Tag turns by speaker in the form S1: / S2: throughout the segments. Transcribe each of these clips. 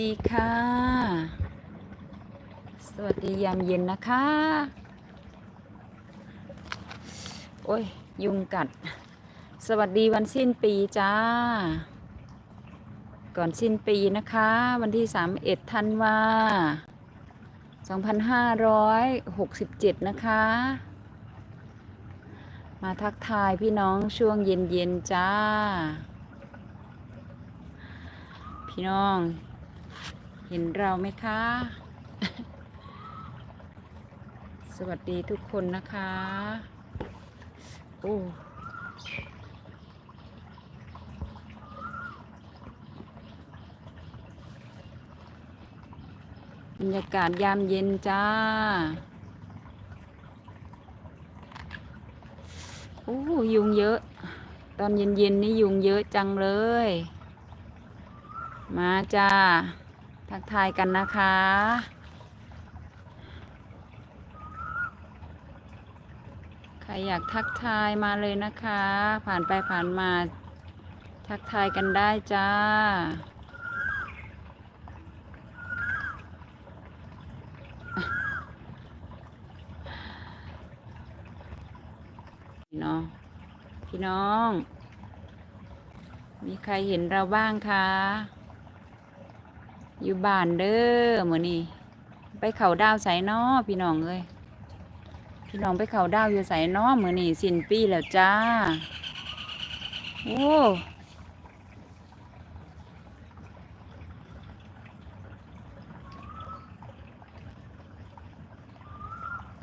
S1: ดีค่ะ สวัสดียามเย็นนะคะ โอ้ย ยุงกัด สวัสดีวันสิ้นปีจ้า ก่อนสิ้นปีนะคะ วันที่ 31ธันวา2567 นะคะ มาทักทายพี่น้องช่วงเย็น ๆ จ้า พี่น้อง เห็นเราไหมคะ สวัสดีทุกคนนะคะ โอ้บรรยากาศยามเย็นจ้า โอ้ยุงเยอะ ตอนเย็นๆนี่ยุงเยอะจังเลย มาจ้า ทักทายกันนะคะ ใครอยากทักทายมาเลยนะคะ ผ่านไปผ่านมาทักทายกันได้จ้า พี่น้อง พี่น้อง มีใครเห็นเราบ้างคะ อยู่บ้านเด้อหมือนี้ไปเขาดาวใส่นอพี่น้องเอ้ยพี่น้องไปเขาดาวอยู่ใส่นอหมือนี้สิ้นปีแล้วจ้าโอ้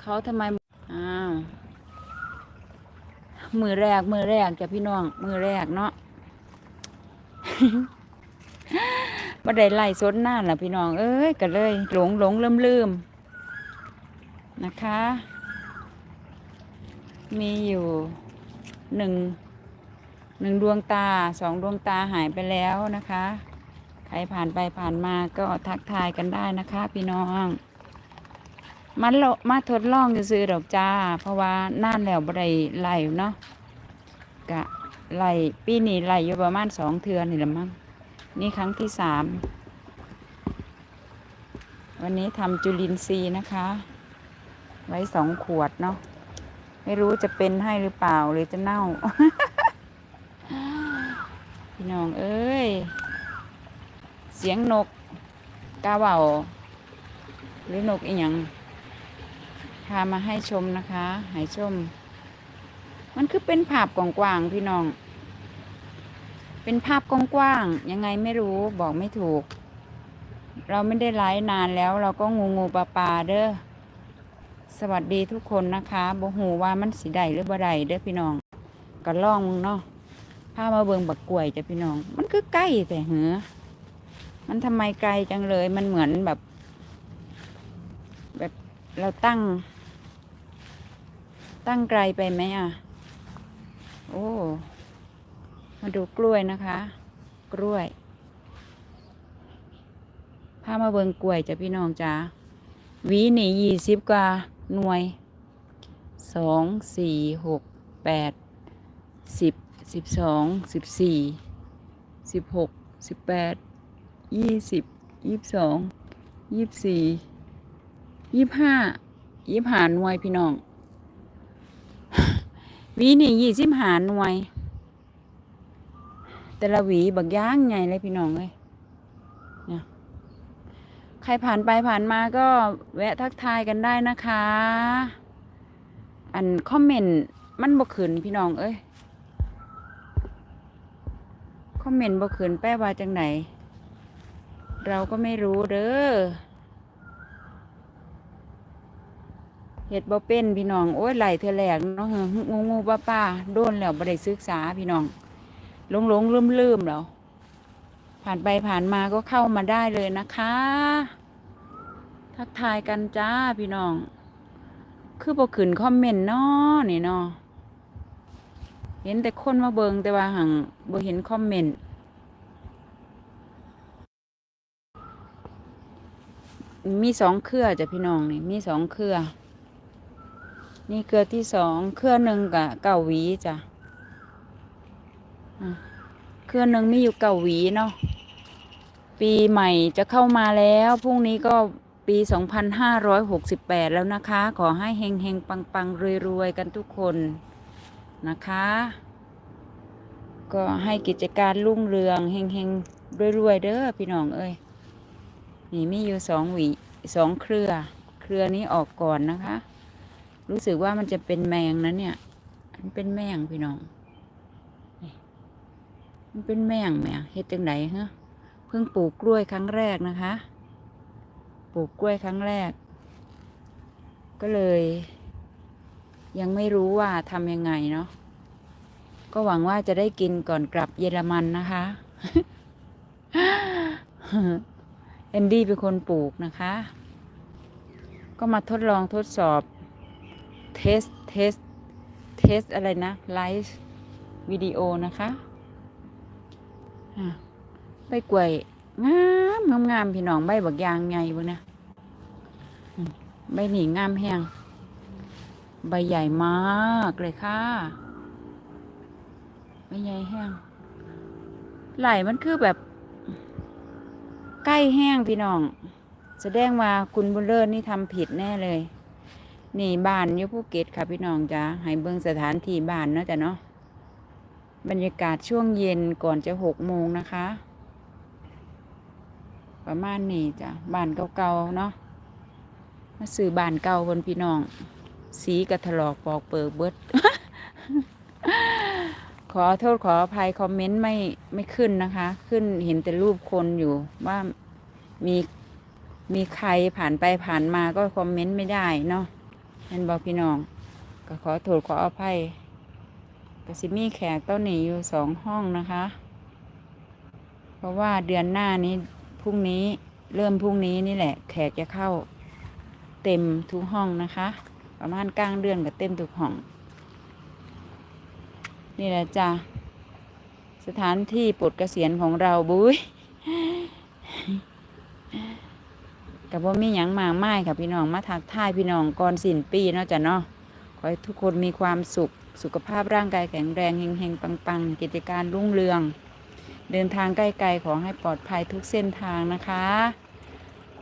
S1: เขาทำไมอ้าวมือแรกมือแรกจ้ะพี่น้องมือแรกเนาะ บ่ได้ไล่สดนานล่ะพี่น้อง เอ้ยก็เลย หลงหลงลืมลืมนะคะ มีอยู่หนึ่งหนึ่งดวงตาสองดวงตาหายไปแล้วนะคะ ใครผ่านไปผ่านมาก็ทักทายกันได้นะคะ พี่น้องมันมาทดลองซื้อดอกจ้า เพราะว่าน่านแล้วบ่ได้ไล่เนาะกะไล่ปีนี้ไล่อยู่ประมาณสองเทือนนี่ละมั้ง นี่ครั้งที่สามวันนี้ทำจุลินทรีย์นะคะ ไว้สองขวดเนาะไม่รู้จะเป็นให้หรือเปล่าหรือจะเน่า พี่น้องเอ้ย เสียงนกกาเบาหรือนกอีหยังพามาให้ชมนะคะ ให้ชม มันคือเป็นภาพกว้างๆพี่น้อง เป็นภาพกว้างๆยังไงไม่รู้บอกไม่ถูก เราไม่ได้ไลฟ์นานแล้ว เราก็งูงูปลาปลาเด้อสวัสดีทุกคนนะคะบ่หูว่ามันสีใดหรือบ่ใดเด้อพี่น้องก็ล่องมึงเนาะพามาเบิงบักกล้วยจ้ะพี่น้อง มันคือใกล้แต่เหอมันทำไมไกลจังเลยมันเหมือนแบบ แบบเราตั้ง ตั้งไกลไปไหมอะ โอ้ มาดูกล้วยนะคะ กล้วยพามาเบิงกล้วยจ้ะพี่น้องจ้าหวีนี่ยี่สิบกว่าหน่วยสองสี่หกแปดสิบสิบสองสิบสี่สิบหกสิบแปดยี่สิบยี่สิบสองยี่สิบสี่ยี่สิบห้ายี่สิบห้าหน่วยพี่น้องวีนี่ยี่สิบห้าหน่วย แต่ละหวีบักย่างไงเลยพี่น้องเลยนี่ยใครผ่านไปผ่านมาก็แวะทักทายกันได้นะคะ อันคอมเมนต์มันบ่ขึ้นพี่น้องเอ้ยคอมเมนต์บ่ขึ้นแปลว่าจังไหน เราก็ไม่รู้เด้อเฮ็ดบ่เป็นพี่น้อง โอ้ยไหลเธอแหลกเนาะงูงูป้าป้าโดนแล้วบ่ได้ศึกษาพี่น้อง หลงหลงลืมลืมๆแล้วผ่านไปผ่านมาก็เข้ามาได้เลยนะคะ ทักทายกันจ้าพี่น้อง คือบอกขึ้นคอมเมนต์เนาะนี่เนาะเห็นแต่คนมาเบิงแต่ว่าหังบ่เห็นคอมเมนต์มีสองเครือจ้ะพี่น้องนี่มีสองเครือ นี่เครือที่สองเครือหนึ่งกับเก้าวีจ้ะ เครื่อหนึ่งมีอยู่เก้าหวีเนาะ ปีใหม่จะเข้ามาแล้ว พรุ่งนี้ก็ปี 2568 แล้วนะคะ ขอให้เฮงเฮงปังปังรวยรวยๆกันทุกคนนะคะ ก็ให้กิจการรุ่งเรืองเฮงเฮงรวยรวยๆ เด้อพี่น้องเอ้ย นี่มีอยู่สองหวีสองเครือ เครือนี้ออกก่อนนะคะ รู้สึกว่ามันจะเป็นแมงนะเนี่ย มันเป็นแมงพี่น้อง มันเป็นแมงแหม่เฮ็ดจังไหนฮะเพิ่งปลูกกล้วยครั้งแรกนะคะ ปลูกกล้วยครั้งแรก ก็เลย ยังไม่รู้ว่าทำยังไงเนาะก็หวังว่าจะได้กินก่อนกลับเยอรมันนะคะเอนดี้เป็นคนปลูกนะคะ ก็มาทดลองทดสอบ เทส เทส เทสอะไรนะ ไลฟ์วิดีโอนะคะ ใบกล้วยงามงามงามพี่น้องใบบักยางไงบุนะใบหนีงามแห้งใบใหญ่มากเลยค่ะใบใหญ่แห้งไหลมันคือแบบ ใกล้แห้งพี่น้องแสดงว่าคุณบุญเลิศนี่ทำผิดแน่เลย นี่บ้านอยู่ภูเก็ตค่ะพี่น้องจ้าให้เบิ่งสถานที่บ้านเนาะจ้ะเนาะ บรรยากาศช่วงเย็นก่อนจะหกโมงนะคะ ประมาณนี้จ้ะบ้านเก่าๆเนาะมาซื้อบ้านเก่าบนพี่น้อง สีกระถลอกปอกเปิกเบิด ขอโทษขออภัยคอมเมนต์ไม่ไม่ขึ้นนะคะ ขึ้นเห็นแต่รูปคนอยู่ว่ามีมีใครผ่านไปผ่านมาก็คอมเมนต์ไม่ได้เนาะนั่นบอกพี่น้อง ก็ขอโทษขออภัย ก็สิมีแขกต้นนี้อยู่สองห้องนะคะ เพราะว่าเดือนหน้านี้พรุ่งนี้เริ่มพรุ่งนี้นี่แหละ แขกจะเข้าเต็มทุกห้องนะคะ ประมาณกลางเดือนก็เต็มทุกห้อง นี่แหละจ้ะสถานที่ปลดเกษียณของเราบุ้ยกับว่ามีหยังมากมายค่ะพี่น้องมาทักทายพี่น้องก่อนสิ้นปีเนาะจ้ะเนาะขอให้ทุกคนมีความสุข สุขภาพร่างกายแข็งแรงเฮงๆ ปังๆ กิจการรุ่งเรือง เดินทางใกล้ๆขอให้ปลอดภัยทุกเส้นทางนะคะ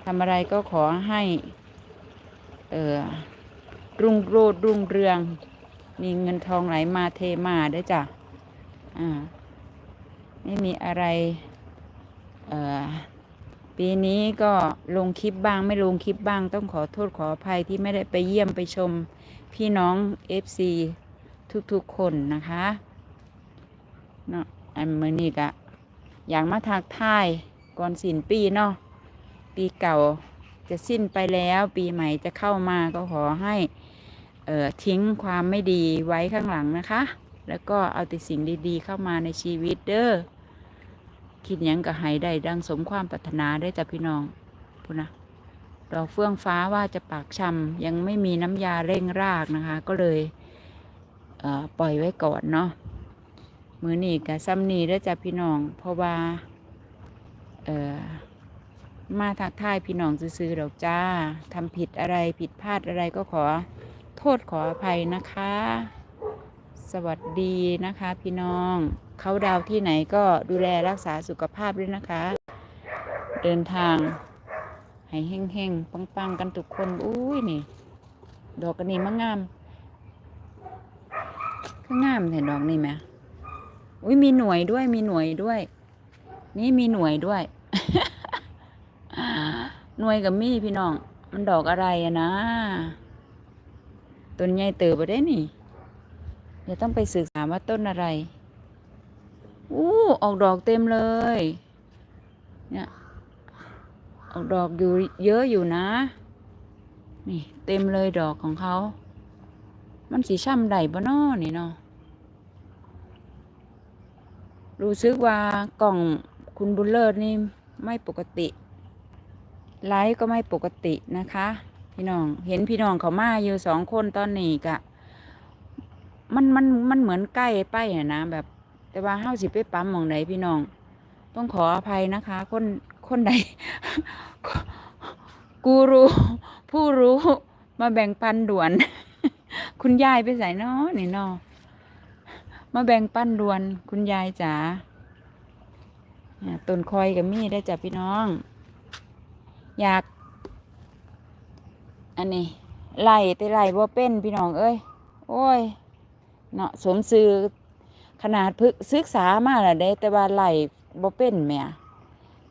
S1: ทำอะไรก็ขอให้ เออรุ่งโรดรุ่งเรือง มีเงินทองไหลมาเทมาเด้วยจ้ะอ่าไม่มีอะไรเอ่อปีนี้ก็ลงคลิปบ้างไม่ลงคลิปบ้าง ต้องขอโทษขออภัยที่ไม่ได้ไปเยี่ยมไปชมพี่น้อง FC ทุกๆคนนะคะเนาะอันมือนี้ก็อยากมาทักทายก่อนสิ้นปีเนาะปีเก่าจะสิ้นไปแล้วปีใหม่จะเข้ามาก็ขอให้เอ่อทิ้งความไม่ดีไว้ข้างหลังนะคะ แล้วก็เอาแต่สิ่งดีๆเข้ามาในชีวิตเด้อคิดยังก็ให้ได้ดังสมความปรารถนาได้จ้ะพี่น้องพูดนะดอกเฟื่องฟ้าว่าจะปากชำยังไม่มีน้ำยาเร่งรากนะคะ ก็เลย ปล่อยไว้ก่อนเนาะมือนี่กับซ้ำนี่ได้อจ้ะพี่น้อง เพราะว่าเออมาทักทายพี่น้องซื้อๆดอกจ้าทำผิดอะไรผิดพลาดอะไรก็ขอโทษขออภัยนะคะ สวัสดีนะคะพี่น้องเขาดาวที่ไหนก็ดูแลรักษาสุขภาพด้วยนะคะ เดินทางให้เฮงๆปังๆ กันทุกคน อุ้ยนี่ ดอกกันนี่มางาม คืองามเห็นดอกนี่ไหมอุ้ยมีหน่วยด้วยมีหน่วยด้วย นี่มีหน่วยด้วย หน่วยกับมีพี่น้อง มันดอกอะไรอะนะต้นใหญ่เติบไปได้นี่เดี๋ยวต้องไปศึกษาว่าต้นอะไรอู้ออกดอกเต็มเลย เนี่ยออกดอกอยู่เยอะอยู่นะ นี่ เต็มเลยดอกของเขา มันสีช่ำใดบ่นอนี่เนาะรู้สึกว่ากล่องคุณบุญเลิศนี่ไม่ปกติไลฟ์ก็ไม่ปกตินะคะ พี่น้องเห็นพี่น้องเขามาอยู่สองคนตอนนี้กะมันมันมันเหมือนใกล้ไปอะนะแบบ แต่ว่าเฮาสิบไปปั๊มมองไหนพี่น้อง ต้องขออภัยนะคะ คนคนใดกูรู้ผู้รู้มาแบ่งปันด่วน คุณยายไปใส่นอนี่นอมาแบ่งปั้นด่วนคุณยายจ๋าต้นคอยกับมีได้จ้ะพี่น้อง อยาก อันนี้ไล่แต่ไล่บ่เป็นพี่น้องเอ้ย โอ้ย เนาะสมซื้อขนาดพึกศึกษามาแล้วเด้ แต่ว่าไล่บ่เป็นแม่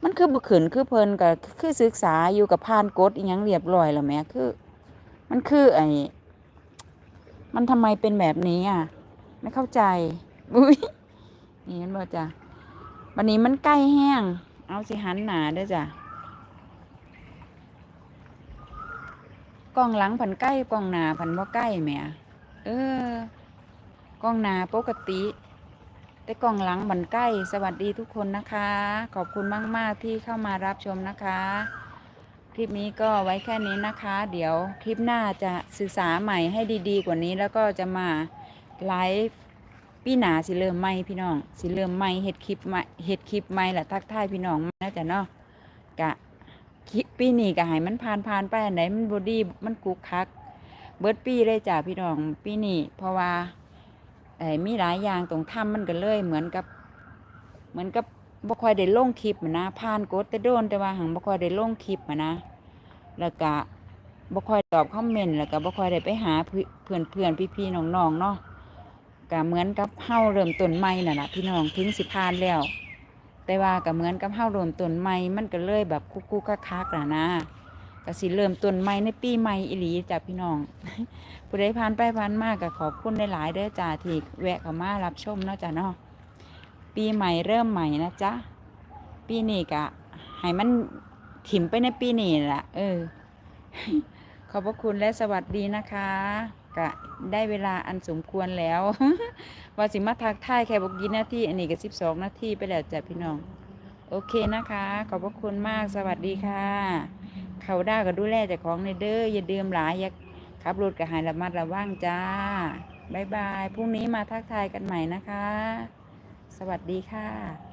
S1: มันคือบ่ขึ้นคือเพลินก็คือศึกษาอยู่กับผ่านกฎอีหยังเรียบร้อยแล้วแม่คือ มันคือไอ้ มันทำไมเป็นแบบนี้อะ ไม่เข้าใจ อุ้ยนี่เห็นบ่จ้ะวันนี้มันใกล้แห้ง เอาสิหันหนาด้อจ้ะกล้องหลังผันใกล้กล้องหนาผันบ่ใกล้แหม่เออกล้องหนาปกติ แต่กล้องหลังบันใกล้ สวัสดีทุกคนนะคะ ขอบคุณมาก ๆ ที่เข้ามารับชมนะคะ คลิปนี้ก็ไว้แค่นี้นะคะ เดี๋ยวคลิปหน้าจะศึกษาใหม่ให้ดีๆ กว่านี้แล้วก็จะมาไลฟ์ปีหนาสิเริ่มใหม่พี่น้อง สิเริ่มใหม่เฮ็ดคลิปใหม่เฮ็ดคลิปใหม่แหละทักทายพี่น้องนะจ๊ะเนาะกะคิดปีนี้ก็ให้มันผ่านผ่านไปอันไหนมันบอดี้มันกุกคัก เบิร์ดปีเลยจ้ะพี่น้องปีนี้เพราะว่าไอ้มีหลายอย่างตรงถ้ำมันก็เลยเหมือนกับ เหมือนกับ บ่ค่อยได้ลงคลิปหั้นนะผ่านกดแต่โดนแต่ว่าหังบ่ค่อยได้ลงคลิปหั้นนะ แล้วก็บ่ค่อยตอบคอมเมนต์แล้วก็บ่ค่อยได้ไปหาเพื่อนเพื่อนๆพี่น้องๆเนาะก็เหมือนกับเฮาเริ่มต้นใหม่น่ะนะพี่น้องถึงสิผ่านแล้ว แต่ว่าก็เหมือนกับเฮาเริ่มต้นใหม่มันก็เลยแบบคุกคุกคักคักๆน่ะนะก็สิเริ่มต้นใหม่ในปีใหม่อีหลีจ้ะพี่น้อง ผู้ใดผ่านไปผ่านมาก็ขอบคุณหลายๆเด้อจ้าที่แวะเข้ามารับชมเนาะจ้ะเนาะ ปีใหม่เริ่มใหม่นะจ๊ะ ปีนี้ก็ให้มันถิ่มไปในปีนี้แหละเออ ขอบพระคุณและสวัสดีนะคะ กะได้เวลาอันสมควรแล้วว่าสิมาทักทายแค่บอกยีนาทีอันนี้ก็สิบสองนาทีไปแล้วจ้ะพี่น้อง โอเคนะคะ ขอบพระคุณมากสวัสดีค่ะ เขาได้ก็ดูแลเจ้าของในเด้ออย่าดื่มหลายอย่าขับรถก็หายระมัดระวังจ้าบ๊ายบายพรุ่งนี้มาทักทายกันใหม่นะคะ สวัสดีค่ะ